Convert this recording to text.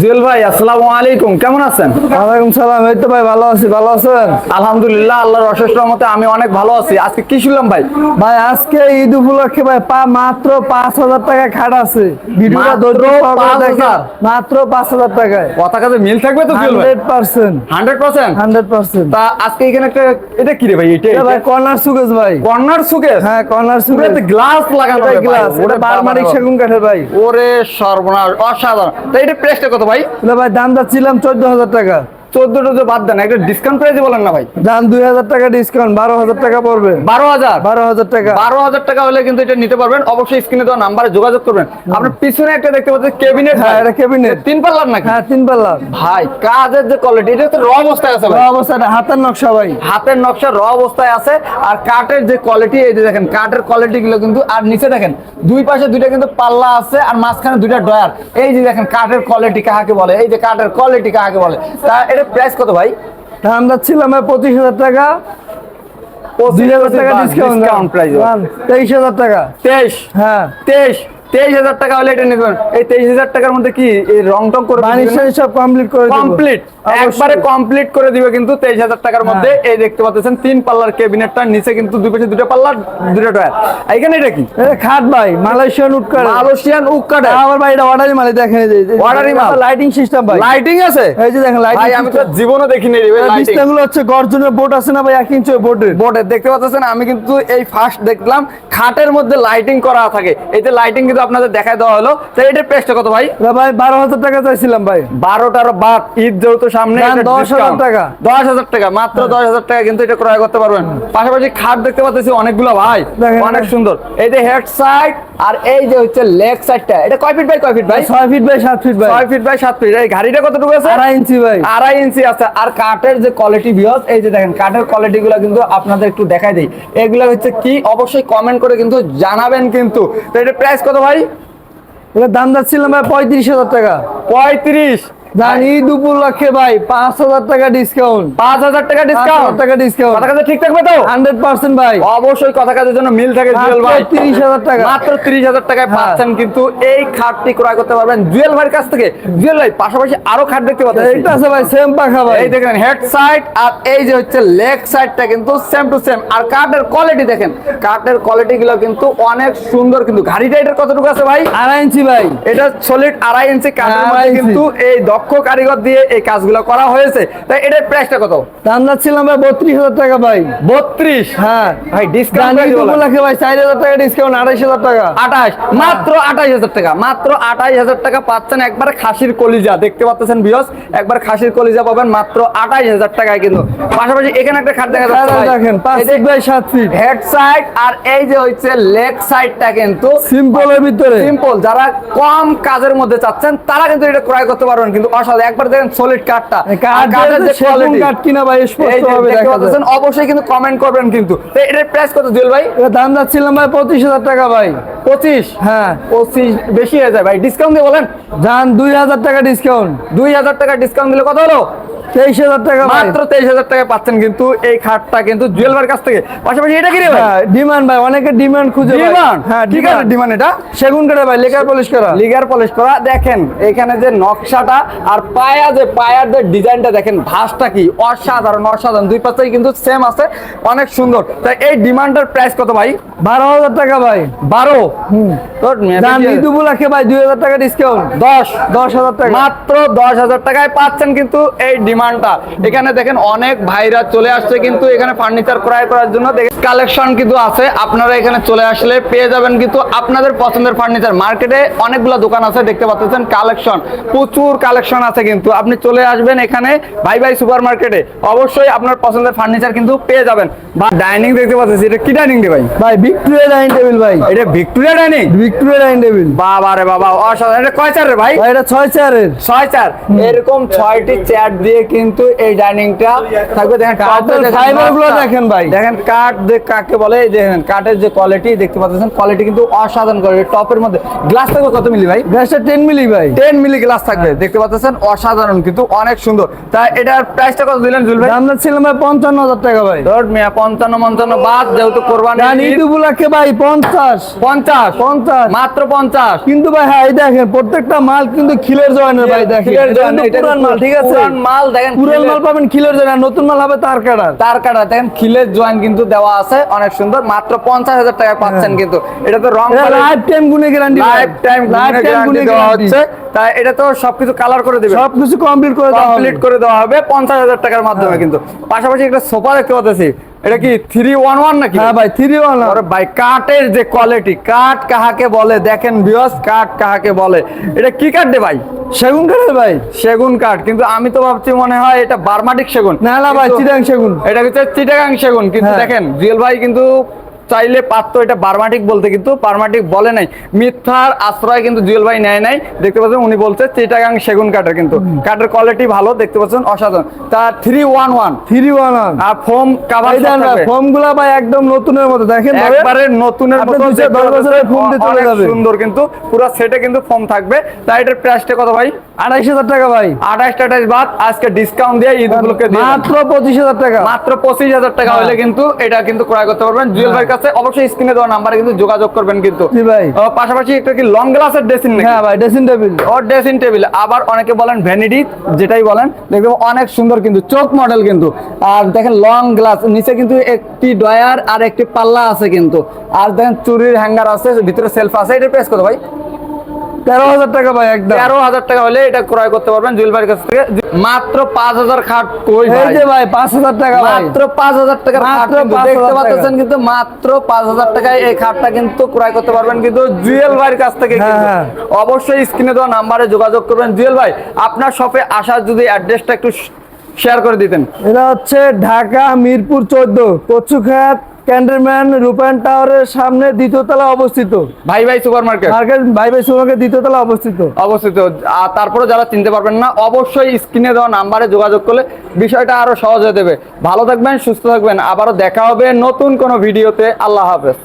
জুয়েল ভাই আসসালামু আলাইকুম। কেমন আছেন? ওয়ালাইকুম সালাম এই তো ভাই ভালো আছি ভালো আছেন? আলহামদুলিল্লাহ আল্লাহর অশেষ রহমতে আমি অনেক ভালো আছি। আজকে কি শুনলাম ভাই? ভাই আজকে ঈদ উপলক্ষে ভাই পা মাত্র পাঁচ হাজার টাকা খাট আছে। ভিডিওটা মাত্র 5,000 পাঁচ হাজার? টাকায়। কথা কাজে মিল থাকবে তো জুয়েল ভাই? Hundred percent. Hundred percent? Hundred percent. তা আজকে এখানে একটা এটা কি রে ভাই? এটা ভাই কর্নার সুকেশ ভাই। কর্নার সুকেস হ্যাঁ কর্নার সুকেশ। গ্লাস লাগানো গ্লাস ওটা বারমারিক সেগুন কাঠের ভাই। ওরে সর্বনাশ অসাধারণ। তা এটা প্রাইসটা কত ভাই? ভাই দাম যাচ্ছিলাম চোদ্দ হাজার টাকা। চোদ্দ টোদ্দ বাদ দেন একটা ডিসকাউন্ট প্রাইসে বলেন না ভাই। দাম দুই হাজার টাকা ডিসকাউন্ট বারো হাজার টাকা পড়বে। বারো হাজার? টাকা। বারো হাজার টাকা হলে কিন্তু এটা নিতে পারবেন। অবশ্যই স্ক্রিনে দেওয়া নাম্বারে যোগাযোগ করবেন। আপনার পিছনে একটা দেখতে পাচ্ছেন কেবিনেট হ্যাঁ এটা ক্যাবিনেট তিন পাল্লার নাকি? হ্যাঁ তিন পাল্লা ভাই কাজের যে কোয়ালিটি এটা তো র অবস্থায় আছে ভাই। অবস্থাটা হাতের নকশা ভাই। হাতের নকশা র অবস্থায় আছে। আর কাঠের যে কোয়ালিটি এই যে দেখেন কাঠের কোয়ালিটি গুলো কিন্তু আর নিচে দেখেন দুই পাশে দুইটা কিন্তু পাল্লা আছে আর মাঝখানে দুইটা ডয়ার এই যে দেখেন কাঠের কোয়ালিটি কাহাকে বলে? এই যে কাঠের কোয়ালিটি কাহাকে বলে? তা এটা প্রাইস কত ভাই? দাম যাচ্ছিলাম আমার পঁচিশ হাজার টাকা। পঁচিশ হাজার টাকা ডিসকাউন্ট ডিসকাউন্ট প্রাইস তেইশ হাজার টাকা। তেইশ? হ্যাঁ। তেইশ? তেইশ হাজার টাকা হলে এটা নিতে এই তেইশ হাজার টাকার মধ্যে কি এই রং টং করে সব কমপ্লিট করে কমপ্লিট একবারে কমপ্লিট করে দিবে কিন্তু তেইশ হাজার টাকার মধ্যে। এই দেখতে পাচ্ছেন তিন পাল্লার ক্যাবিনেটটা নিচে কিন্তু দুই পাশে দুটো পাল্লা দুটো টয়ার। এখানে এটা কি? খাট ভাই মালয়েশিয়ান মালয়েশিয়ান আমার ভাই এটা অর্ডারই মাল দেখেন Order-ই মাল? লাইটিং সিস্টেম ভাই। লাইটিং আছে? এই যে দেখেন ভাই লাইটিং আমি তো জীবনও দেখিনি রে বিস্তাগুলো হচ্ছে গর্জনের বোর্ড আছে না ভাই এক ইঞ্চি বোর্ডের? বোর্ডে দেখতে পাচ্ছেন আমি কিন্তু এই ফার্স্ট দেখলাম খাটের মধ্যে লাইটিং করা থাকে। এই যে লাইটিং কিন্তু আপনাদের দেখায় দেওয়া হলো। তো এটার প্রাইসটা কত ভাই? ভাই বারো হাজার টাকা চাইছিলাম ভাই। বারোটার বাদ ঈদ যেহেতু সামনে দাম 10,000 টাকা। দশ হাজার টাকা মাত্র দশ হাজার টাকা কিন্তু এটা ক্রয় করতে পারবেন। পাশাপাশি খাট দেখতে পাচ্ছি অনেকগুলো ভাই অনেক সুন্দর। এই যে হেড সাইড আর এই যে হচ্ছে লেগ সাইডটা এটা কয় ফিট বাই কয় ফিট ভাই? ছয় ফিট বাই সাত ফিট ভাই। ছয় ফিট বাই সাত ফিট এই গাড়িটা কতটুকু আছে? আড়াই ইঞ্চি ভাই। আড়াই ইঞ্চি আছে। আর কাঠের যে কোয়ালিটি বিহস এই যে দেখেন কাঠের কোয়ালিটি গুলো কিন্তু আপনাদের একটু দেখাই দিই। এগুলো হচ্ছে কি? অবশ্যই কমেন্ট করে কিন্তু জানাবেন কিন্তু। তো এটা প্রাইস কত ভাই? এটা দাম যাচ্ছিলাম ভাই পঁয়ত্রিশ হাজার টাকা। পঁয়ত্রিশ? জান ঈদ উপলক্ষে ভাই পাঁচ হাজার টাকা ডিসকাউন্ট পাঁচ হাজার টাকা ডিসকাউন্ট টাকা ডিসকাউন্ট কথা কাছে ঠিক থাকবে তো? হান্ড্রেড পার্সেন্ট ভাই। অবশ্যই কথা কাজের জন্য মিল থাকে জুয়েল ভাই। মাত্র 30,000 টাকা। মাত্র তিরিশ হাজার টাকায় হ্যাঁ। পাচ্ছেন কিন্তু এই খাটটি ক্রয় করতে পারবেন জুয়েল ভাইয়ের কাছ থেকে। জুয়েল ভাই পাশাপাশি আরও খাট দেখতে পাচ্ছেন। এইটা আছে ভাই সেম পাখা ভাই। এই দেখেন হেড সাইড আর এই যে হচ্ছে লেগ সাইডটা কিন্তু সেম টু সেম আর কাঠের কোয়ালিটি দেখেন কাঠের কোয়ালিটি গুলো কিন্তু অনেক সুন্দর কিন্তু। গাড়িটা এটার কতটুকু আছে ভাই? আড়াই ইঞ্চি ভাই। এটা সলিড আড়াই ইঞ্চি কাঠের মধ্যে কিন্তু এই দক্ষ কারিগর দিয়ে এই কাজগুলো করা হয়েছে। তাই এটার প্রাইসটা কত? দাম যাচ্ছিলাম ভাই বত্রিশ হাজার টাকা ভাই। বত্রিশ? হ্যাঁ। ভাই ডিসকাউন্ট উপলক্ষে ভাই চার হাজার টাকা ডিসকাউন্ট আড়াইশ হাজার টাকা। আঠাশ। মাত্র আঠাশ হাজার টাকা মাত্র আঠাশ হাজার টাকা পাচ্ছেন একবার খাসির কলিজা। দেখতে পাচ্ছেন বিয়স একবার খাসির কলিজা পাবেন মাত্র আঠাশ হাজার টাকায় কিন্তু। পাশাপাশি এখানে একটা খাট দেখা যাচ্ছে ভাই। দেখেন পাঁচ ফিট বাই সাত ফিট হেড সাইড আর এই যে হচ্ছে লেগ সাইডটা কিন্তু সিম্পলের ভিতরে। সিম্পল যারা কম কাজের মধ্যে চাচ্ছেন তারা কিন্তু এটা ক্রয় করতে পারবেন। কিন্তু অসাধারণ একবার দেখেন সলিড কাঠটা কাঠের যে সেগুন কাঠ কিনা ভাই স্পষ্ট ভাবে দেখা পাচ্ছেন অবশ্যই কিন্তু কমেন্ট করবেন কিন্তু। তো এটার প্রাইস কত জুয়েল ভাই? এটা দাম যাচ্ছিলাম ভাই পঁচিশ হাজার টাকা ভাই। পঁচিশ? হ্যাঁ। পঁচিশ বেশি হয়ে যায় ভাই। ডিসকাউন্ট দিয়ে বলেন। যান দুই হাজার টাকা ডিসকাউন্ট দুই হাজার টাকা ডিসকাউন্ট দিলে কত হলো? তেইশ হাজার টাকা মাত্র তেইশ হাজার টাকা পাচ্ছেন কিন্তু এই খাটটা কিন্তু জুয়েল কাছ থেকে। পাশাপাশি এটা কি রে ভাই? হ্যাঁ ডিমান্ড ভাই অনেকে ডিমান্ড খুঁজে ডিমান্ড হ্যাঁ ঠিক আছে ডিমান্ড এটা? সেগুন কাঠে ভাই লেকার পলিশ করা। লিগার পলিশ করা। দেখেন এখানে যে নকশাটা আর পায়া যে পায়ার যে ডিজাইনটা দেখেন ভাসটা কি? অসাধারণ অসাধারণ। দুই পাশেই কিন্তু সেম আছে অনেক সুন্দর। তাই এই ডিমান্ডের প্রাইস কত ভাই? বারো হাজার টাকা ভাই। বারো? ভাই দুই হাজার টাকা ডিসকাউন্ট দশ? দশ হাজার টাকা। মাত্র দশ হাজার টাকায় পাচ্ছেন কিন্তু এই ডিমান্ডটা। এখানে দেখেন অনেক ভাইরা চলে আসছে কিন্তু এখানে ফার্নিচার ক্রয় করার জন্য। কালেকশন কিন্তু আছে। আপনারা এখানে চলে আসলে পেয়ে যাবেন কিন্তু আপনাদের পছন্দের ফার্নিচার মার্কেটে অনেকগুলো দোকান আছে দেখতে পাচ্ছেন। কালেকশন প্রচুর কালেকশন আছে কিন্তু। আপনি চলে আসবেন এখানে ভাই ভাই সুপার মার্কেটে অবশ্যই আপনার পছন্দের ফার্নিচার কিন্তু পেয়ে যাবেন। বা ডাইনিং দেখতে পাচ্ছি এটা কি ডাইনিং রে ভাই? ভাই ভিক্টোরিয়া ডাইনিং টেবিল ভাই। এটা Victoria dining? Victoria dining table. বাবা রে বাবা অসাধারণ। এটা কয় চার রে ভাই এটা ছয় চেয়ারের ছয় চার। এরকম ছয়টি চেয়ার দিয়ে কিন্তু এই ডাইনিংটা থাকবে। দেখেন দেখেন, গুলো দেখেন ভাই। দেখেন কাঠ কাকে বলে এই দেখেন কাঠের যে কোয়ালিটি দেখতে পাচ্ছেন কোয়ালিটি কিন্তু অসাধারণ করে। টপের মধ্যে গ্লাস থাকবে কত মিলি ভাই? গ্যাসটা টেন মিলি ভাই। টেন মিলি গ্লাস থাকবে দেখতে পাচ্ছেন? পাচ্ছেন অসাধারণ কিন্তু অনেক সুন্দর। তা এটার প্রাইসটা কত দিলেন জুল ভাই? দামটা ছিল ভাই পঞ্চান্ন হাজার টাকা ভাই। ধর মিয়া পঞ্চান্ন পঞ্চান্ন বাদ যেহেতু কোরবানি ঈদ। উপলক্ষে ভাই পঞ্চাশ। পঞ্চাশ? পঞ্চাশ। মাত্র পঞ্চাশ? কিন্তু ভাই হ্যাঁ এই দেখেন প্রত্যেকটা মাল কিন্তু খিলের জয়েনের ভাই দেখেন। পুরান মাল ঠিক আছে? পুরান মাল দেখেন পুরান মাল পাবেন খিলের জয়েন নতুন মাল হবে তার কাটার তার কাটা দেখেন খিলের জয়েন কিন্তু দেওয়া আছে অনেক সুন্দর। মাত্র পঞ্চাশ হাজার টাকা পাচ্ছেন কিন্তু। এটা তো রং লাইফ টাইম গুনে guarantee life time life time গুনে দেওয়া হচ্ছে। তাই এটা তো সবকিছু কালার করে দেবে সব কিছু কমপ্লিট করে দেওয়া কমপ্লিট করে দেওয়া হবে। পঞ্চাশ হাজার টাকার মাধ্যমে হ্যাঁ। কিন্তু। পাশাপাশি একটা সোফা দেখতে পাচ্ছি। এটা কি থ্রি ওয়ান ওয়ান নাকি? হ্যাঁ ভাই থ্রি ওয়ান আরে ভাই কাঠের যে কোয়ালিটি কাঠ কাহাকে বলে? দেখেন বিয়স কাঠ কাহাকে বলে? এটা কি কাঠ রে ভাই? সেগুন কাঠের ভাই। সেগুন কাঠ। কিন্তু আমি তো ভাবছি মনে হয় এটা বার্মাটিক সেগুন। না না ভাই চিটাং সেগুন। এটা হচ্ছে চিটাগাং সেগুন। কিন্তু হ্যাঁ। দেখেন রিয়েল ভাই কিন্তু চাইলে পারতো এটা বার্মাটিক বলতে কিন্তু বার্মাটিক বলে নাই। মিথ্যার আশ্রয় কিন্তু জুয়েল ভাই নেয় নাই। দেখতে পাচ্ছেন উনি বলছে চিটাগাং সেগুন কাঠের কিন্তু। কাঠের কোয়ালিটি ভালো দেখতে পাচ্ছেন অসাধারণ। তার three one one three one one আর ফোম কাভার ভাই ফর্মগুলা ভাই একদম নতুনের মতো। দেখেন একবারে নতুনের মতো দশ বছরের ফোন দিয়ে চলে যাবে। সুন্দর কিন্তু। পুরো সেটে কিন্তু ফোম থাকবে। তাই এটার প্রাইসটা কত ভাই? আড়াইশ হাজার টাকা ভাই। আঠাশ টাটাশ বাদ। আজকে ডিসকাউন্ট দিয়ে ঈদ মাত্র পঁচিশ হাজার টাকা। মাত্র পঁচিশ হাজার টাকা হ্যাঁ। হলে কিন্তু এটা কিন্তু ক্রয় করতে পারবেন। জুয়েল ভাইয়ের কাছে অবশ্যই স্ক্রিনে দেওয়া নাম্বারে কিন্তু যোগাযোগ করবেন কিন্তু। জি ভাই। পাশাপাশি একটা কি লং গ্লাসের ড্রেসিং নাকি? হ্যাঁ ভাই ড্রেসিং টেবিল ও ড্রেসিং টেবিল আবার অনেকে বলেন ভ্যানিটি যেটাই বলেন দেখবেন অনেক সুন্দর কিন্তু চোখ মডেল কিন্তু। আর দেখেন লং গ্লাস নিচে কিন্তু একটি ডয়ার আর একটি পাল্লা আছে কিন্তু। আর দেখেন চুরির হ্যাঙ্গার আছে ভিতরে সেলফ আছে এটা প্রেস করো ভাই। তেরো হাজার টাকা ভাই একদম। তেরো হাজার টাকা হলে এটা ক্রয় করতে পারবেন জুয়েল ভাইয়ের কাছ থেকে। মাত্র পাঁচ হাজার খাট কই ভাই? যে পাঁচ হাজার টাকা মাত্র পাঁচ হাজার টাকার খাট মাত্র কিন্তু। 5,000 দেখতে পাচ্ছেন কিন্তু মাত্র পাঁচ হাজার টাকায় এই খাটটা কিন্তু ক্রয় করতে পারবেন কিন্তু জুয়েল ভাইয়ের কাছ থেকে হ্যাঁ। হ্যাঁ। অবশ্যই স্ক্রিনে দেওয়া নাম্বারে যোগাযোগ করবেন। জুয়েল ভাই আপনার শপে আসার যদি অ্যাড্রেসটা একটু শেয়ার করে দিতেন। এটা হচ্ছে ঢাকা মিরপুর চোদ্দ কচুখাত ক্যান্ডলম্যান রূপায়ণ টাওয়ারের সামনে দ্বিতীয় তলা অবস্থিত। ভাই ভাই সুপার মার্কেট। মার্কেট ভাই ভাই সুমাকে দ্বিতীয় তলা অবস্থিত। অবস্থিত। আর তারপরে যারা চিনতে পারবেন না অবশ্যই স্ক্রিনে দেওয়া নাম্বারে যোগাযোগ করলে বিষয়টা আরও সহজ হয়ে দেবে। ভালো থাকবেন সুস্থ থাকবেন। আবারও দেখা হবে নতুন কোনো ভিডিওতে। আল্লাহ হাফেজ।